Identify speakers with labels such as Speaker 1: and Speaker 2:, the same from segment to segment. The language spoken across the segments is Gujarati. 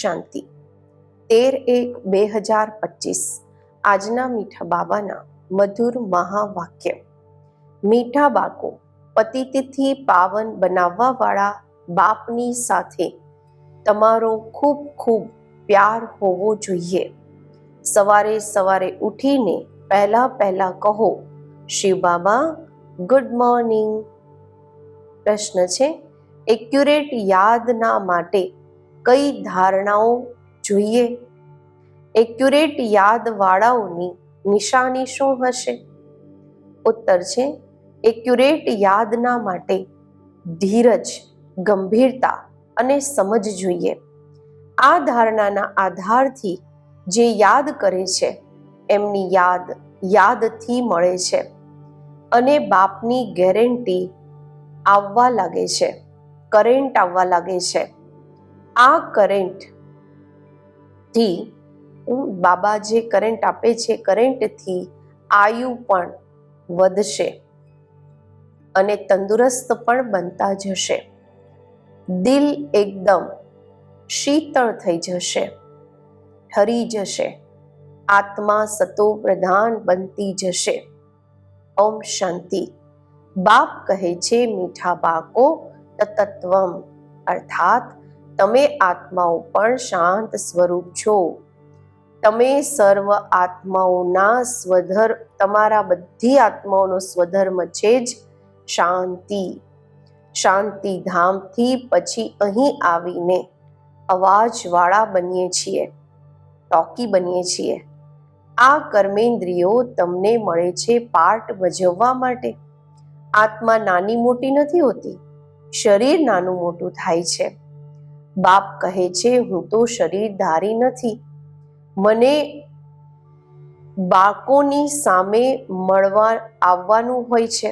Speaker 1: શાંતિ. તેર એક બે હજાર પચીસ. આજના મીઠા બાબાના મધુર મહાવાક્ય. મીઠા બાકો પતિતિથી પાવન બનાવવાવાળા બાપની સાથે તમારો ખૂબ ખૂબ પ્યાર હોવો જોઈએ. સવારે સવારે ઉઠીને પહેલા પહેલા કહો, શિવ બાબા ગુડ મોર્નિંગ પ્રશ્ન છે, એક્યુરેટ યાદના માટે કઈ ધારણાઓ જોઈએ? એક્યુરેટ યાદવાળાઓની નિશાની શું હશે? ઉત્તર છે એક્યુરેટ યાદના માટે ધીરજ, ગંભીરતા અને સમજ જોઈએ. આ ધારણાના આધારથી જે યાદ કરે છે, એમની યાદ યાદથી મળે છે અને બાપની ગેરંટી આવવા લાગે છે કરેન્ટ આવવા લાગે છે. આ કરંટથી બાબા જે કરંટ આપે છે કરંટથી આયુ પણ વધશે અને તંદુરસ્ત પણ બનતા જશે. દિલ એકદમ શીતળ થઈ જશે ઠરી જશે, આત્મા સતો પ્રધાન બનતી જશે. ઓમ શાંતિ. બાપ કહે છે, મીઠા બાકો તત્વમ અર્થાત તમે આત્માઓ પણ શાંત સ્વરૂપ છો. તમે સર્વ આત્માઓના સ્વધર તમારા બધી આત્માઓનો સ્વધર્મ છે જ શાંતિ. શાંતિ ધામથી પછી અહીં આવીને અવાજવાળા બનીએ છીએ, ટોકી બનીએ છીએ. આ કર્મેન્દ્રિયો તમને મળે છે પાર્ટ ભજવવા માટે. આત્મા નાની મોટી નથી હોતી, શરીર નાનું મોટું થાય છે. બાપ કહે છે, હું તો શરીર ધારી નથી. મને બાળકોની સામે મળવા આવવાનું હોય છે.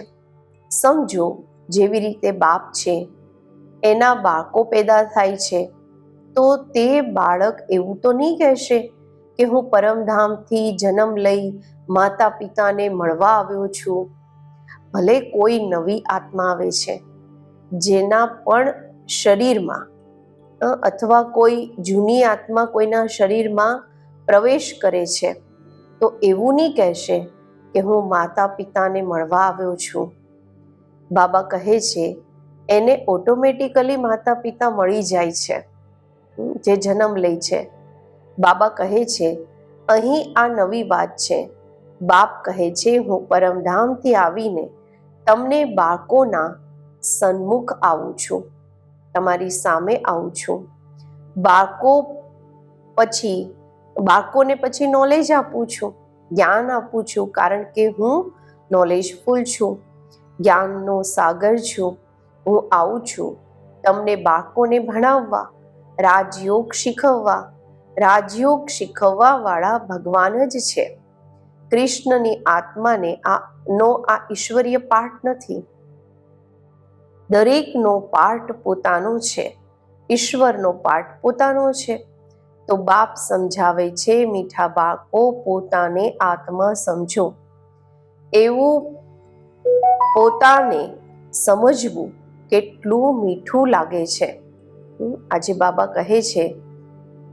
Speaker 1: સમજો, જેવી રીતે બાપ છે, એના બાળકો પેદા થાય છે. તો તે બાળક એવું તો નહીં કહેશે કે હું પરમધામથી જન્મ લઈ માતા પિતાને મળવા આવ્યો છું. ભલે કોઈ નવી આત્મા આવે છે, જેના પણ શરીરમાં અથવા કોઈ જૂની આત્મા કોઈના શરીરમાં પ્રવેશ કરે છે, તો એવું નહીં કહેશે કે હું માતા પિતાને મળવા આવ્યો છું. બાબા કહે છે, એને ઓટોમેટિકલી માતા પિતા મળી જાય છે જે જન્મ લે છે. બાબા કહે છે, અહીં આ નવી વાત છે. બાપ કહે છે, હું પરમધામથી આવીને તમને બાળકોના સન્મુખ આવું છું. તમારી સામે આવું છું. બાળકો પછી, બાળકોને પછી નોલેજ આપું છું. જ્ઞાન આપું છું, કારણ કે હું નોલેજફુલ છું. જ્ઞાનનો સાગર છું. હું આવું છું. તમને બાળકોને ભણાવવા, રાજયોગ શીખવવા રાજયોગ શીખવવા વાળા ભગવાન જ છે. કૃષ્ણની આત્માને આ, નો આ ઈશ્વરીય પાઠ નથી. દરેકનો પાર્ટ પોતાનો છે. ઈશ્વરનો પાર્ટ પોતાનો છે. તો બાપ સમજાવે છે, મીઠા બાળકો, પોતાને આત્મા સમજો. એવું પોતાને સમજવું કેટલું મીઠું લાગે છે. આજે બાબા કહે છે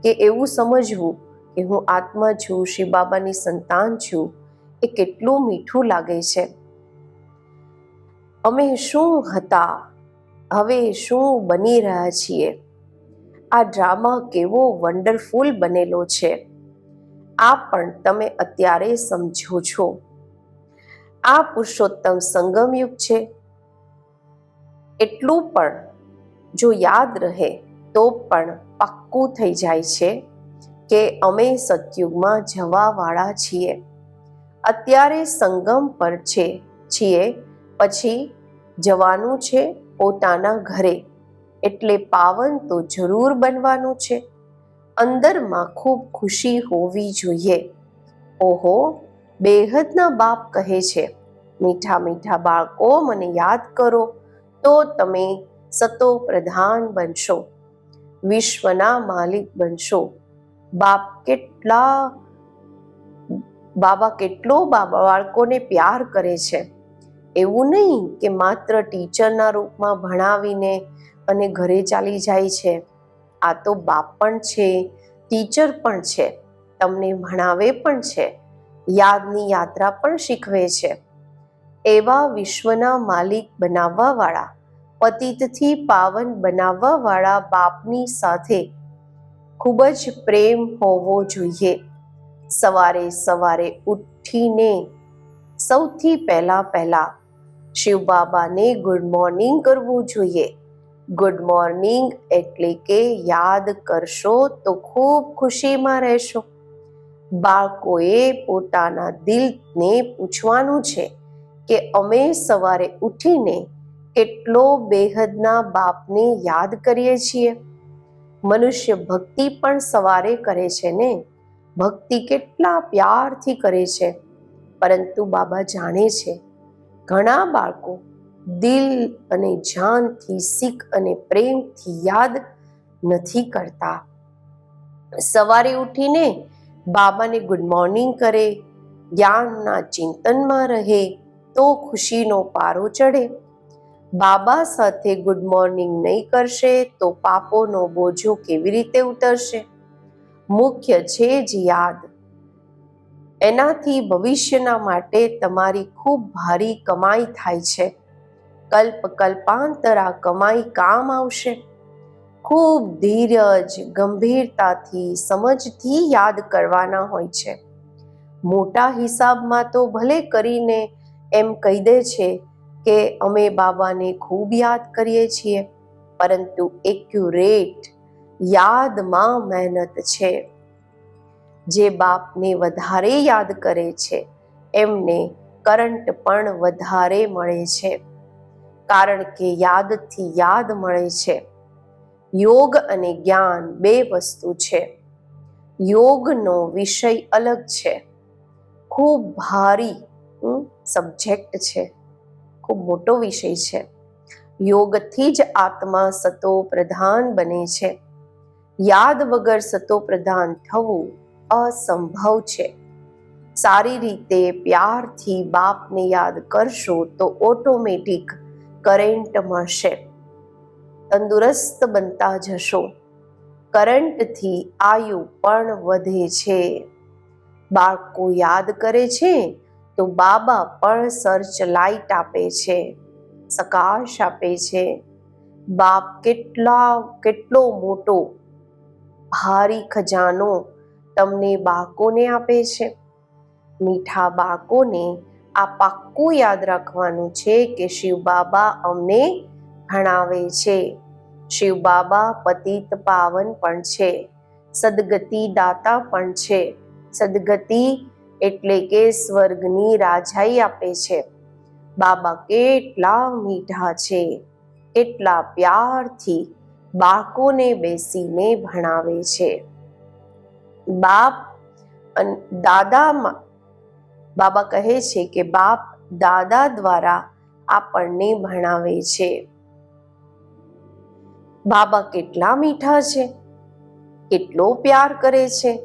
Speaker 1: કે એવું સમજવું કે હું આત્મા છું શ્રી બાબાની સંતાન છું, એ કેટલું મીઠું લાગે છે. અમે શું હતા? હવે શું બની રહ્યા છીએ? આ ડ્રામા કેવો વન્ડરફુલ બનેલો છે. આ પણ તમે અત્યારે સમજો છો. આ પુરુષોત્તમ સંગમયુગ છે. એટલું પણ જો યાદ રહે તો પણ પાક્કું થઈ જાય છે કે અમે સતયુગમાં જવાવાળા છીએ. અત્યારે સંગમ પર છે છીએ પછી જવાનું છે પોતાના ઘરે. એટલે પાવન તો જરૂર બનવાનું છે. અંદરમાં ખૂબ ખુશી હોવી જોઈએ. ઓહો, બેહદના બાપ કહે છે, મીઠા મીઠા બાળકો, મને યાદ કરો, તો તમે સતો પ્રધાન બનશો. વિશ્વના માલિક બનશો. બાપ કેટલા, બાબા કેટલો બાબા બાળકોને પ્યાર કરે છે. એવું નહીં કે માત્ર ટીચરના રૂપમાં ભણાવીને અને ઘરે ચાલી જાય છે. આ તો બાપ પણ છે, ટીચર પણ છે, તમને ભણાવે પણ છે, યાદની યાત્રા પણ શીખવે છે. એવા વિશ્વના માલિક બનાવવાવાળા, પતિતથી પાવન બનાવવાવાળા બાપની સાથે ખૂબ જ પ્રેમ હોવો જોઈએ. સવારે સવારે ઉઠીને સૌથી પહેલા પહેલા શિવ બાબાને ગુડ મોર્નિંગ કરવું જોઈએ. ગુડ મોર્નિંગ એટલે કે યાદ કરશો તો ખૂબ ખુશીમાં રહેશો. બાળકોએ પોતાના દિલને પૂછવાનું છે કે અમે સવારે ઉઠીને કેટલો બેહદના બાપને યાદ કરીએ છીએ? મનુષ્ય ભક્તિ પણ સવારે કરે છે ને? ભક્તિ કેટલા પ્યારથી કરે છે. પરંતુ બાબા જાણે છે ઘણા બાળકો દિલ અને જાનથી શીખ અને પ્રેમથી યાદ નથી કરતા. સવારે ઉઠીને બાબાને ગુડ મોર્નિંગ કરે, જ્ઞાનના ચિંતનમાં રહે તો ખુશીનો પારો ચડે. બાબા સાથે ગુડ મોર્નિંગ નહીં કરશે તો પાપોનો બોજો કેવી રીતે ઉતરશે? મુખ્ય છે જ યાદ. એનાથી ભવિષ્યના માટે તમારી ખૂબ ભારી કમાઈ થાય છે. કલ્પ કલ્પાંતર આ કમાઈ કામ આવશે. ખૂબ ધીરજ, ગંભીરતાથી, સમજથી યાદ કરવાના હોય છે. મોટા હિસાબમાં તો ભલે કરીને એમ કહી દે છે કે અમે બાબાને ખૂબ યાદ કરીએ છીએ, પરંતુ એક્યુરેટ, યાદમાં મહેનત છે. જે બાપને વધારે યાદ કરે છે, એમને કરંટ પણ વધારે મળે છે. કારણ કે યાદથી યાદ મળે છે. યોગ અને જ્ઞાન બે વસ્તુ છે. યોગનો વિષય અલગ છે. ખૂબ ભારી સબ્જેક્ટ છે. ખૂબ મોટો વિષય છે. યોગથી જ આત્મા સતો પ્રધાન બને છે. યાદ વગર સતો પ્રધાન થવું અસંભવ છે. સારી રીતે પ્યારથી બાપને યાદ કરશો તો ઓટોમેટિક કરંટ મળશે. તંદુરસ્ત બનતા જશો. કરંટથી આયુ પણ વધે છે. બાળકો યાદ કરે છે તો બાબા પણ સર્ચ લાઇટ આપે છે, સકાશ આપે છે. બાપ કેટલા, કેટલો મોટો, ભારી ખજાનો તમને બાળકોને આપે છે. મીઠા બાળકોને આ પાક્કું યાદ રાખવાનું છે કે શિવ બાબા અમને ભણાવે છે. શિવ બાબા પતિત પાવન પણ છે. સદગતિ દાતા પણ છે. સદગતિ એટલે કે સ્વર્ગની રાજાઈ આપે છે. બાબા કેટલા મીઠા છે. કેટલા પ્યારથી બાળકોને બેસીને ભણાવે છે. બાપ અને દાદામાં, બાબા કહે છે કે બાપ દાદા દ્વારા આપણને ભણાવે છે. બાબા કેટલા મીઠા છે, કેટલો પ્યાર કરે છે,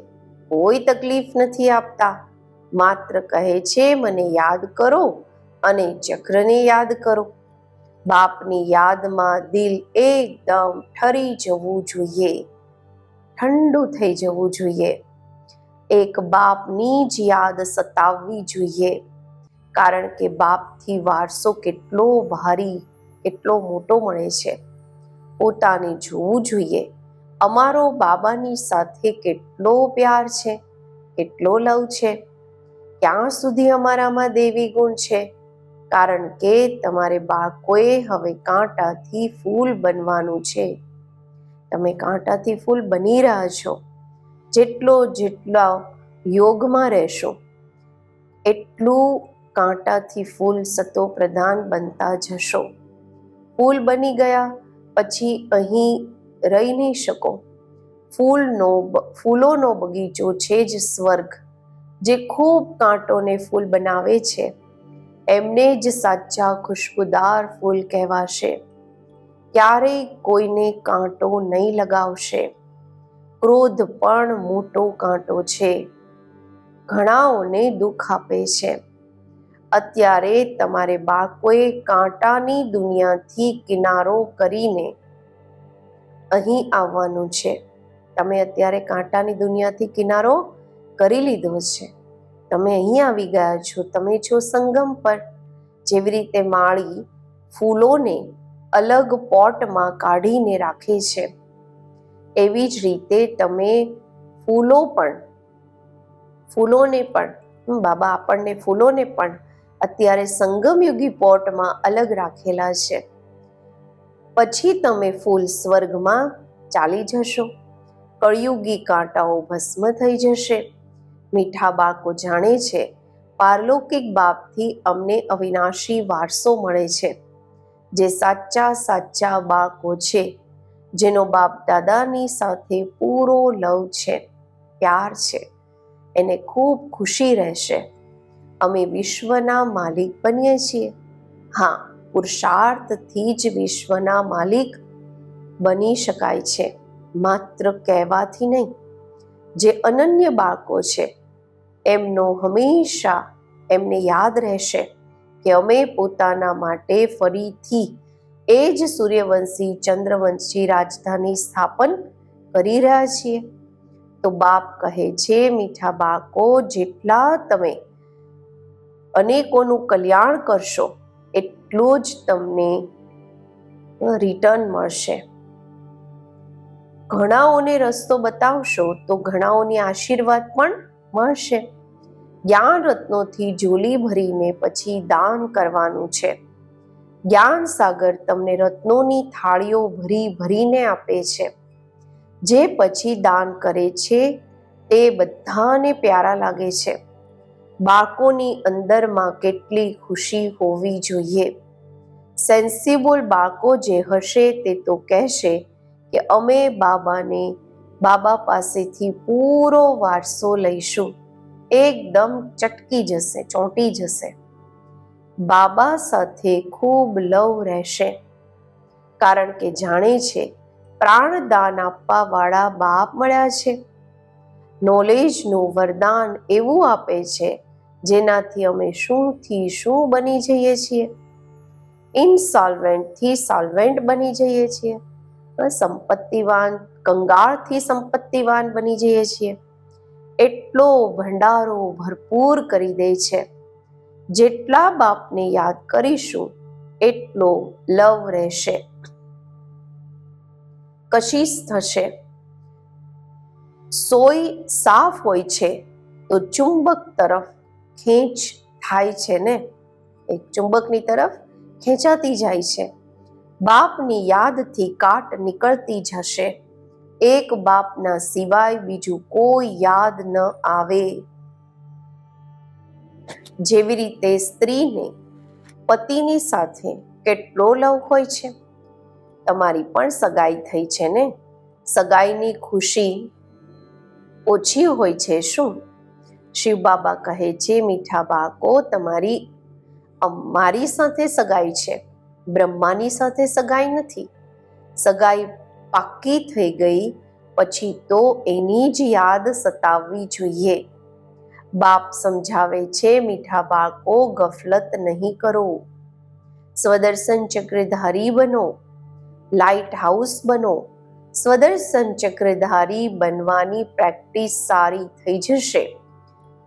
Speaker 1: કોઈ તકલીફ નથી આપતા. માત્ર કહે છે, મને યાદ કરો અને ચક્રને યાદ કરો. બાપની યાદમાં દિલ એકદમ ઠરી જવું જોઈએ. ઠંડુ થઈ જવું જોઈએ. એક બાપની જ યાદ સતાવવી જોઈએ. કારણ કે બાપથી વારસો કેટલો ભારી, કેટલો મોટો મળે છે. પોતાને જોવું જોઈએ. અમારો બાબાની સાથે કેટલો પ્યાર છે, કેટલો લવ છે. ક્યાં સુધી અમારામાં દેવી ગુણ છે? કારણ કે તમારે બાળકોએ હવે કાંટાથી ફૂલ બનવાનું છે. તમે કાંટાથી ફૂલ બની રહ્યા છો. જેટલો જેટલા યોગમાં રહેશો, એટલું કાંટાથી ફૂલ સતો પ્રધાન બનતા જશો. ફૂલ બની ગયા પછી અહીં રહી નહીં શકો. ફૂલનો ફૂલોનો બગીચો છે જ સ્વર્ગ, જે ખૂબ કાંટોને ફૂલ બનાવે છે. એમને જ સાચા ખુશ્બુદાર ફૂલ કહેવાશે. ક્યારેય કોઈને કાંટો નહીં લગાવશે. ક્રોધ પણ મોટો કાંટો છે. ઘણાઓને દુઃખ આપે છે. અત્યારે તમારે બાળકોએ કાંટાની દુનિયાથી કિનારો કરીને અહીં આવવાનું છે. તમે અત્યારે કાંટાની દુનિયાથી કિનારો કરી લીધો છે. તમે અહીં આવી ગયા છો. તમે છો સંગમ પર. જેવી રીતે માળી ફૂલોને અલગ પોટમાં કાઢીને રાખે છે. એવી જ રીતે તમે ફૂલો પણ, ફૂલોને પણ બાબા, આપણને ફૂલોને પણ અત્યારે સંગમયુગી પોટમાં અલગ રાખેલા છે. પછી તમે ફૂલ સ્વર્ગમાં ચાલી જશો. કળિયુગી કાંટાઓ ભસ્મ થઈ જશે. મીઠા બાકો જાણે છે, પારલૌકિક બાપથી અમને અવિનાશી વારસો મળે છે. જે સાચા સાચા બાળકો છે, જેનો બાપ દાદાની સાથે પૂરો લવ છે, પ્યાર છે, એને ખૂબ ખુશી રહેશે. અમે વિશ્વના માલિક બનીએ છીએ. હા, પુરુષાર્થથી જ વિશ્વના માલિક બની શકાય છે, માત્ર કહેવાથી નહીં. જે અનન્ય બાળકો છે, એમનો હંમેશા એમને યાદ રહેશે. કે અમે પોતાના માટે ફરીથી એ જ સૂર્યવંશી, ચંદ્રવંશી રાજધાની સ્થાપન કરી રહ્યા છીએ. તો બાપ કહે છે, મીઠા બાળકો, જેટલા તમે અનેકોનું કલ્યાણ કરશો, એટલું જ તમને રિટર્ન મળશે. ઘણાઓને રસ્તો બતાવશો તો ઘણાઓને આશીર્વાદ પણ મળશે. જ્ઞાન રત્નોથી ઝોલી ભરીને પછી દાન કરવાનું છે. જ્ઞાન સાગર તમને રત્નોની થાળીઓ ભરી ભરીને આપે છે. જે પછી દાન કરે છે તે બધાને પ્યારા લાગે છે. બાળકોની અંદરમાં કેટલી ખુશી હોવી જોઈએ. સેન્સિબલ બાળકો જે હશે તે તો કહેશે કે અમે બાબાને બાબા પાસેથી પૂરો વારસો લઈશું. એકદમ ચટકી જશે, ચોંટી જશે. બાબા સાથે ખૂબ લવ રહેશે. કારણ કે જાણે છે પ્રાણદાન આપવા વાળા બાપ મળ્યા છે. નોલેજનું વરદાન એવું આપે છે, જેનાથી અમે શુંથી શું બની જઈએ છીએ. ઇનસોલ્વેન્ટથી સોલ્વેન્ટ બની જઈએ છીએ. સંપત્તિવાન કંગાળથી સંપત્તિવાન બની જઈએ છીએ. એટલો ભંડારો ભરપૂર કરી દે છે. જેટલા બાપને યાદ કરીશું, એટલો લવ રહેશે. કશિશ થશે સોય સાફ હોય છે, તો ચુંબક તરફ ખેંચ થાય છે ને? એક ચુંબકની તરફ ખેંચાતી જાય છે. બાપની યાદથી કાટ નીકળતી જશે એક બાપના સિવાય બીજું કોઈ યાદ ન આવે. જેવી રીતે સ્ત્રીને પતિની સાથે કેટલો લવ હોય છે? તમારી પણ સગાઈ થઈ છે ને? સગાઈની ખુશી ઓછી હોય છે શું? શિવ બાબા કહે છે મીઠા બાળકો, તમારી મારી સાથે સગાઈ છે. બ્રહ્માની સાથે સગાઈ નથી. સગાઈ પાક્કી થઈ ગઈ, પછી તો એની જ યાદ સતાવવી જોઈએ. બાપ સમજાવે છે, મીઠા બાળકો ગફલત નહીં કરો. સ્વદર્શન ચક્રધારી બનો. લાઇટ હાઉસ બનો. સ્વદર્શન ચક્રધારી બનવાની પ્રેક્ટિસ સારી થઈ જશે.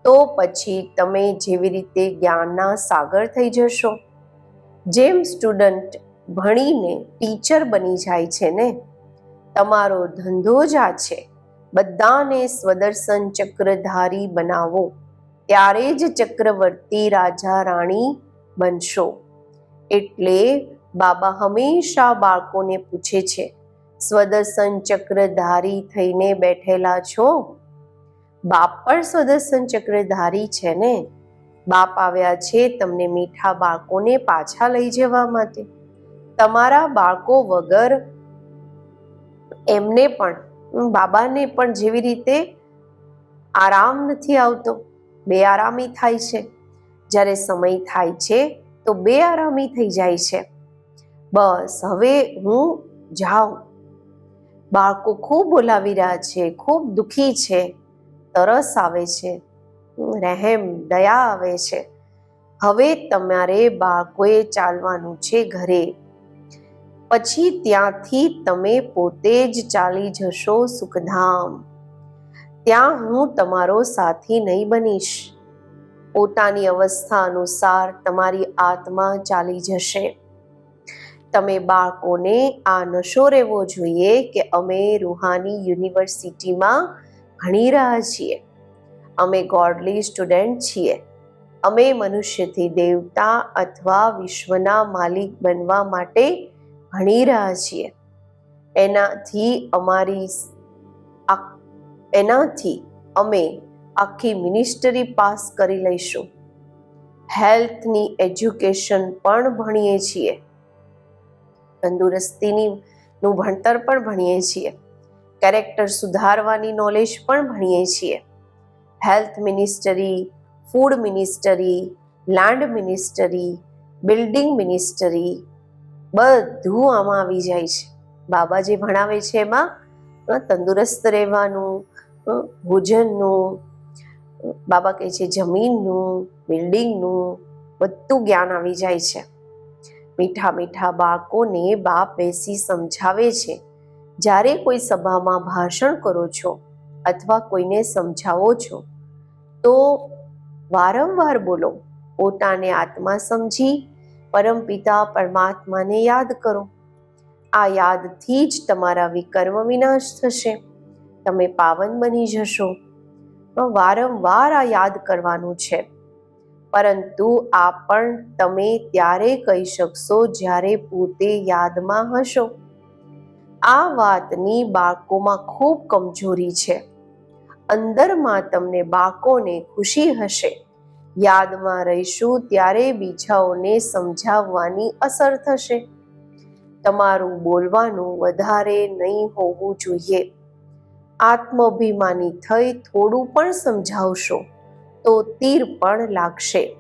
Speaker 1: તો પછી તમે જેવી રીતે જ્ઞાનના સાગર થઈ જશો. જેમ સ્ટુડન્ટ ભણીને ટીચર બની જાય છે ને તમારો ધંધો જ આ છે. બધાને સ્વદર્શન ચક્રધારી બનાવો. ત્યારે જ ચક્રવર્તી રાજા રાણી બનશો. એટલે બાબા હંમેશા બાળકોને પૂછે છે, સ્વદર્શન ચક્રધારી થઈને બેઠેલા છો? બાપ પણ સ્વદર્શન ચક્રધારી છે ને? બાપ આવ્યા છે તમને મીઠા બાળકોને પાછા લઈ જવા માટે. તમારા બાળકો વગર એમને પણ બાબાને પણ જેવી રીતે આરામ નથી આવતો, બે આરામી થાય છે. જ્યારે સમય થાય છે, તો બે આરામી થઈ જાય છે. બસ, હવે હું જાઉં. બાળકો ખૂબ બોલાવી રહ્યા છે, ખૂબ દુઃખી છે, તરસ આવે છે, રહેમ, દયા આવે છે. હવે તમારે બાળકોએ ચાલવાનું છે ઘરે. પછી ત્યાંથી તમે પોતે જ ચાલી જશો સુખધામ. ત્યાં હું તમારો સાથી નહીં બનીશ. પોતાની અવસ્થા અનુસાર તમારી આત્મા ચાલી જશે. તમે બાળકોને આ નશો રહેવો જોઈએ કે અમે રૂહાની યુનિવર્સિટીમાં ભણી રહ્યા છીએ. અમે ગોડલી સ્ટુડન્ટ છીએ. અમે મનુષ્યથી દેવતા અથવા વિશ્વના માલિક બનવા માટે ભણી રહ્યા છીએ. એનાથી અમારી એનાથી અમે આખી મિનિસ્ટરી પાસ કરી લઈશું. હેલ્થની એજ્યુકેશન પણ ભણીએ છીએ. તંદુરસ્તીની નું ભણતર પણ ભણીએ છીએ. કેરેક્ટર સુધારવાની નોલેજ પણ ભણીએ છીએ. Health ministry food ministry land ministry building ministry બધું આમાં આવી જાય છે. બાબા જે ભણાવે છે એમાં તંદુરસ્ત રહેવાનું ભોજનનું બાબા કહે છે જમીનનું, બિલ્ડિંગનું, બધું જ્ઞાન આવી જાય છે. મીઠા મીઠા બાળકોને બાપ બેસી સમજાવે છે. જ્યારે કોઈ સભામાં ભાષણ કરો છો અથવા કોઈને સમજાવો છો, તો વારંવાર બોલો. પોતાને આત્મા સમજી પરમપિતા પરમાત્માને યાદ કરો. આ યાદથી જ તમારા વિકર્મ વિનાશ થશે. તમે પાવન બની જશો. વારંવાર આ યાદ કરવાનું છે. પરંતુ આ પણ તમે ત્યારે કહી શકશો જ્યારે પોતે યાદમાં હશો. આ વાતની બાળકોમાં ખૂબ કમજોરી છે. અંદરમાં તમને બાળકોને ખુશી હશે. યાદમાં રહીશું ત્યારે બીજાઓને સમજાવવાની અસર થશે. તમારું બોલવાનું વધારે નહીં હોવું જોઈએ. આત્માભિમાની થઈ થોડું પણ સમજાવશો તો તીર પણ લાગશે.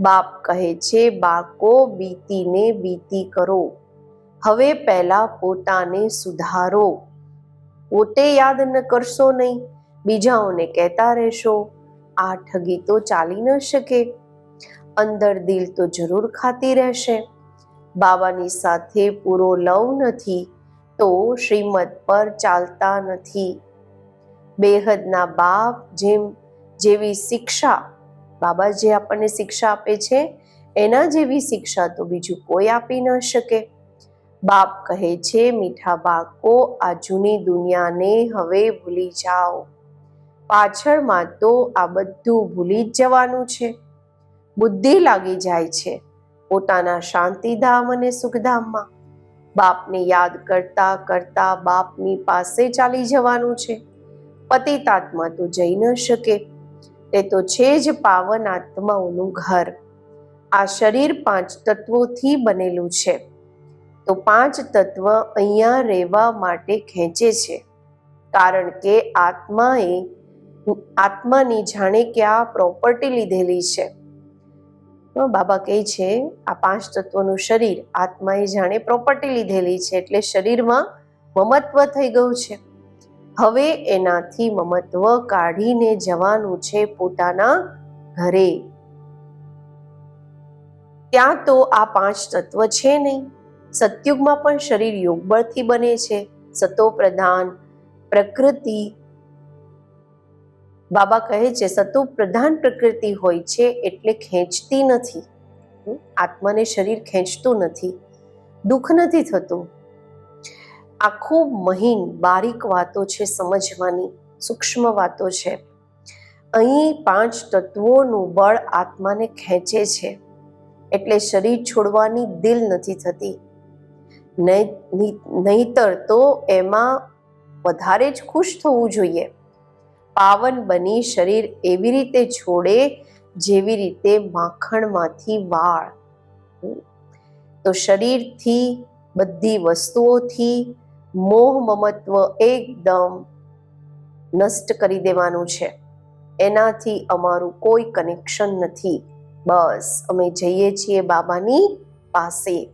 Speaker 1: બાપ કહે છે બાકો બીતીને બીતી કરો. હવે પહેલા પોતાને સુધારો. પોતે યાદ ન કરશો નહીં. બીજાઓને કહેતા રહેશો. આ ઠગી તો ચાલી ન શકે. અંદર દિલ તો જરૂર ખાતી રહેશે. બાબાની સાથે પૂરો લવ નથી, તો શ્રીમદ પર ચાલતા નથી. બેહદના બાપ જેમ, જેવી શિક્ષા, બાબા જે આપણને શિક્ષા આપે છે, એના જેવી શિક્ષા તો બીજું કોઈ આપી ન શકે. બાપ કહે છે, મીઠા બાળકો, આ જૂની દુનિયાને હવે ભૂલી જાઓ. પાછળમાં તો આ બધું ભૂલી જ જવાનું છે. બુદ્ધિ લાગી જાય છે પોતાના શાંતિધામ અને સુખધામમાં. બાપને યાદ કરતા કરતા બાપની પાસે ચાલી જવાનું છે. પતિતાત્મા તો જઈ ન શકે. તે તો છે જ પાવન આત્માઓનું ઘર. આ શરીર પાંચ તત્વોથી બનેલું છે. તો પાંચ તત્વ અહીંયા રહેવા માટે ખેંચે છે. કારણ કે આત્માએ આત્માની જાણે કે આ પ્રોપર્ટી લીધેલી છે. બાબા કહે છે, આ પાંચ તત્વોનું શરીર આત્માએ જાણે પ્રોપર્ટી લીધેલી છે, એટલે શરીરમાં મમત્વ થઈ ગયું છે. હવે એનાથી મમત્વ કાઢીને જવાનું છે પોતાના ઘરે. ત્યાં તો આ પાંચ તત્વ છે નહીં. સતયુગમાં પણ શરીર યોગબળથી બને છે. સતો પ્રધાન પ્રકૃતિ બાબા કહે છે સતુ પ્રધાન પ્રકૃતિ હોય છે એટલે ખેંચતી નથી. આત્માને શરીર ખેંચતું નથી. દુઃખ નથી થતું. આ ખૂબ મહીન, બારીક વાતો છે સમજવાની, સૂક્ષ્મ વાતો છે. અહીં પાંચ તત્વોનું બળ આત્માને ખેંચે છે, એટલે શરીર છોડવાની દિલ નથી થતી. નહીતર નહીં- નહીંતર તો એમાં વધારે જ ખુશ થવું જોઈએ. પાવન બની શરીર એવી રીતે છોડે જેવી રીતે માખણમાંથી વાળ. તો શરીરથી બધી વસ્તુઓથી મોહ મમત્વ એકદમ નષ્ટ કરી દેવાનું છે. એનાથી અમારું કોઈ કનેક્શન નથી. બસ, અમે જઈએ છીએ બાબાની પાસે.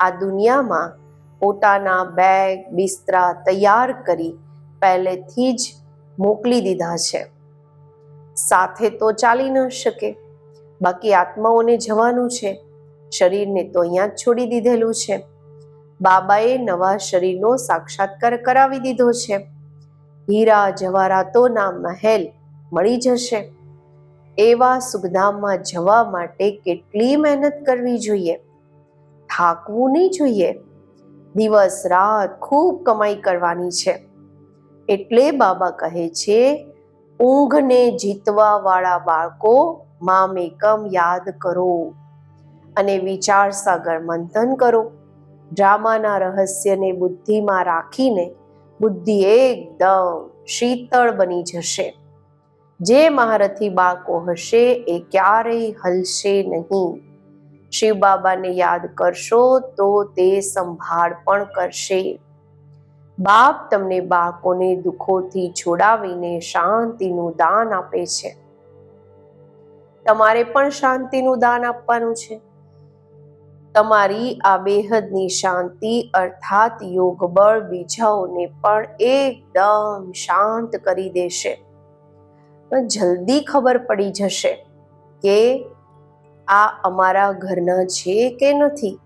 Speaker 1: આ દુનિયામાં પોતાના બેગ બિસ્તરા તૈયાર કરી પહેલેથી જ મોકલી દીધા છે. સાથે તો ચાલી ન શકે. બાકી આત્માઓને જવાનું છે. શરીરને તો અહીંયા જ છોડી દીધેલું છે. બાબાએ નવા શરીરનો સાક્ષાત્કાર કરાવી દીધો છે. હીરા જવારાતોના મહેલ મળી જશે. એવા સુખધામમાં જવા માટે કેટલી મહેનત કરવી જોઈએ? થાકવું નહીં જોઈએ. દિવસ રાત ખૂબ કમાઈ કરવાની છે. એટલે બાબા કહે છે, ઊંઘને જીતવા વાળા બાળકો મામેકમ યાદ કરો અને વિચાર સાગર મંથન કરો. ડ્રામાના રહસ્યને બુદ્ધિમાં રાખીને બુદ્ધિ એકદમ શીતળ બની જશે. જે મહારથી બાળકો હશે એ ક્યારેય હલશે નહીં. શિવ બાબાને યાદ કરશો તો તે સંભાળ પણ કરશે. બાપ તમને બાળકોને દુઃખોથી છોડાવીને શાંતિનું દાન આપે છે. તમારે પણ શાંતિનું દાન આપવાનું છે. તમારી આ બેહદની શાંતિ અર્થાત યોગ બળ બીજાઓને પણ એકદમ શાંત કરી દેશે. પણ જલ્દી ખબર પડી જશે કે આ અમારા ઘરના છે કે નથી.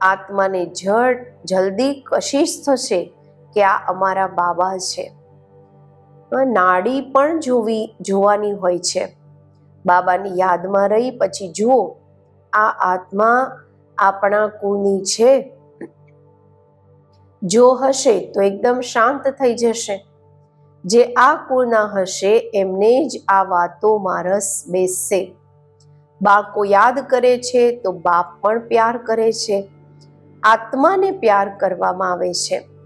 Speaker 1: આત્માને જડ જલ્દી કશિશ થશે. કે આ અમારા બાબા છે. નાડી પણ જોવી, જોવાની હોય છે. બાબાની યાદમાં રહી પછી જુઓ, આ આત્મા આપણા કુળની છે. જો હશે તો એકદમ શાંત થઈ જશે. જે આ કુળના હશે એમને જ આ વાતોમાં રસ બેસશે. બાળકો યાદ કરે છે તો બાપ પણ પ્યાર કરે છે. આત્માને પ્યાર કરવામાં આવે છે.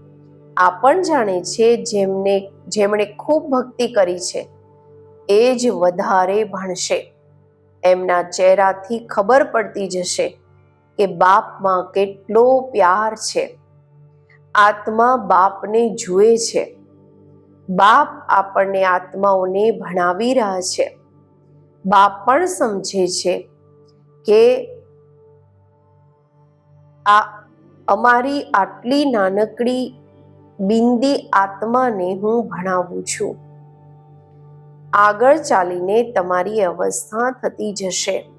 Speaker 1: આ પણ જાણે છે જેમને, જેમણે ખૂબ ભક્તિ કરી છે. એ જ વધારે ભણશે. એમના ચહેરાથી ખબર પડતી જશે કે બાપમાં કેટલો પ્યાર છે. આત્મા બાપને જુએ છે. બાપ આપણને આત્માઓને ભણાવી રહ્યા છે. બાપ પણ સમજે છે કે આ અમારી આટલી નાનકડી બિંદી આત્માને હું ભણાવું છું. આગળ ચાલીને તમારી અવસ્થા થતી જશે.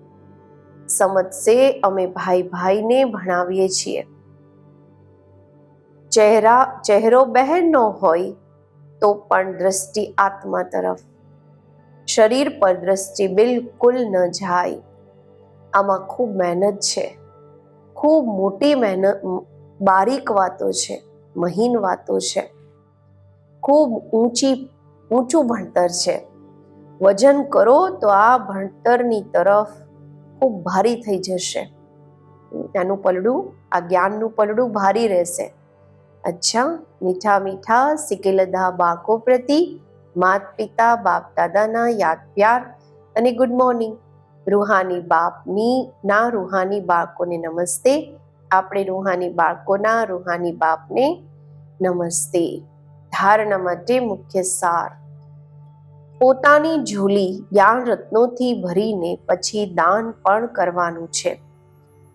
Speaker 1: સમજશે અમે ભાઈ ભાઈને ભણાવીએ છીએ. ચહેરા, ચહેરો બહેનનો હોય તો પણ દ્રષ્ટિ આત્મા તરફ. શરીર પર દ્રષ્ટિ બિલકુલ ન જાય. આમાં ખૂબ મહેનત છે. ખૂબ મોટી મહેનત બારીક વાતો છે. મહીન વાતો છે. ખૂબ ઊંચી, ઊંચું ભણતર છે. વજન કરો તો આ ભણતરની તરફ ખૂબ ભારી થઈ જશે. આનું પલડું, આ જ્ઞાનનું પલડું ભારી રહેશે. અચ્છા, મીઠા મીઠા સિકેલદા બાળકો પ્રતિ, માત પિતા, બાપ દાદાના યાદ પ્યાર અને ગુડ મોર્નિંગ. રૂહાની બાપની, ના રૂહાની બાળકોને નમસ્તે. આપણે રૂહાની બાળકોના, રૂહાની બાપને નમસ્તે. ધારણા માટે મુખ્ય સાર. પોતાની ઝોલી જ્ઞાન રત્નોથી ભરીને પછી દાન પણ કરવાનું છે.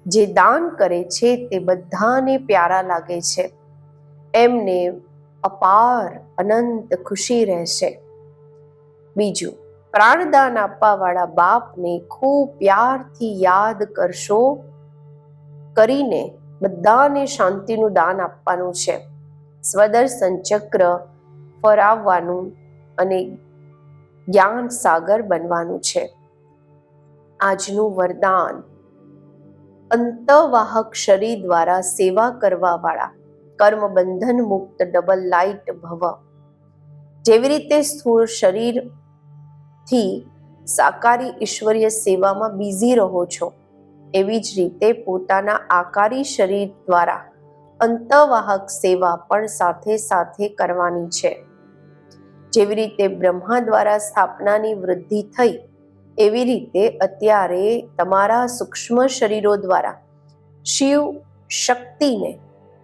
Speaker 1: જે દાન કરે છે તે બધાને પ્યારા લાગે છે. એમને અપાર અનંત ખુશી રહેશે. બીજું, પ્રાણદાન આપવાવાળા બાપને ખૂબ પ્યારથી યાદ કરશો કરીને બધાને શાંતિનું દાન આપવાનું છે. સ્વદર્શન ચક્ર ફરાવવાનું અને જ્ઞાન સાગર બનવાનું છે. આજનું વરદાન અંતવાહક શરીર દ્વારા સેવા કરવાવાળા કર્મ બંધન મુક્ત ડબલ લાઇટ ભવ. જેવી રીતે સ્થૂળ શરીરથી સાકારી ઈશ્વરીય સેવામાં બિઝી રહો છો એવી જ રીતે પોતાના આકારી શરીર દ્વારા અંતવાહક સેવા પણ સાથે સાથે કરવાની છે. જેવી રીતે બ્રહ્મા દ્વારા સ્થાપનાની વૃદ્ધિ થઈ, એવી રીતે અત્યારે તમારા સૂક્ષ્મ શરીરો દ્વારા શિવ શક્તિને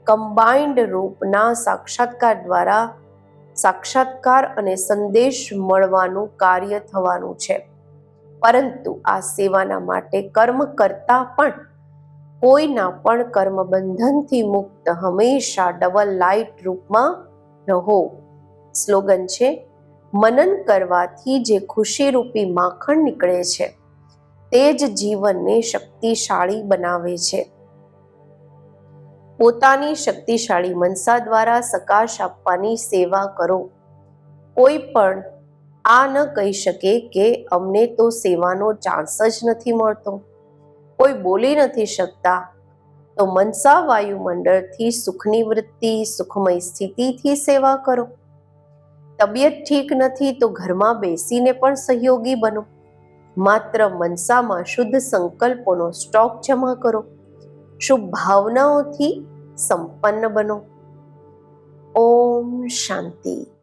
Speaker 1: કમ્બાઇન્ડ રૂપના સાક્ષાત્કાર દ્વારા સાક્ષાત્કાર અને સંદેશ મળવાનું કાર્ય થવાનું છે. પરંતુ આ સેવાના માટે કર્મ કરતા પણ કોઈના પણ કર્મ બંધનથી મુક્ત હંમેશા ડબલ લાઇટ રૂપમાં રહો. સ્લોગન છે, મનન કરવાથી જે ખુશીરૂપી માખણ નીકળે છે, તે જ જીવનને શક્તિશાળી બનાવે છે. પોતાની શક્તિશાળી મનસા દ્વારા સકાશ આપવાની સેવા કરો. કોઈ પણ આ ન કહી શકે કે અમને તો સેવાનો ચાન્સ જ નથી મળતો. કોઈ બોલી નથી શકતા. તો મનસા વાયુમંડળથી સુખની વૃત્તિ, સુખમય સ્થિતિથી સેવા કરો. તબિયત ઠીક નથી તો ઘરમાં બેસીને પણ સહયોગી બનો. માત્ર મનસામાં શુદ્ધ સંકલ્પોનો સ્ટોક જમા કરો. શુભ ભાવનાઓથી સંપન્ન બનો. ઓમ શાંતિ.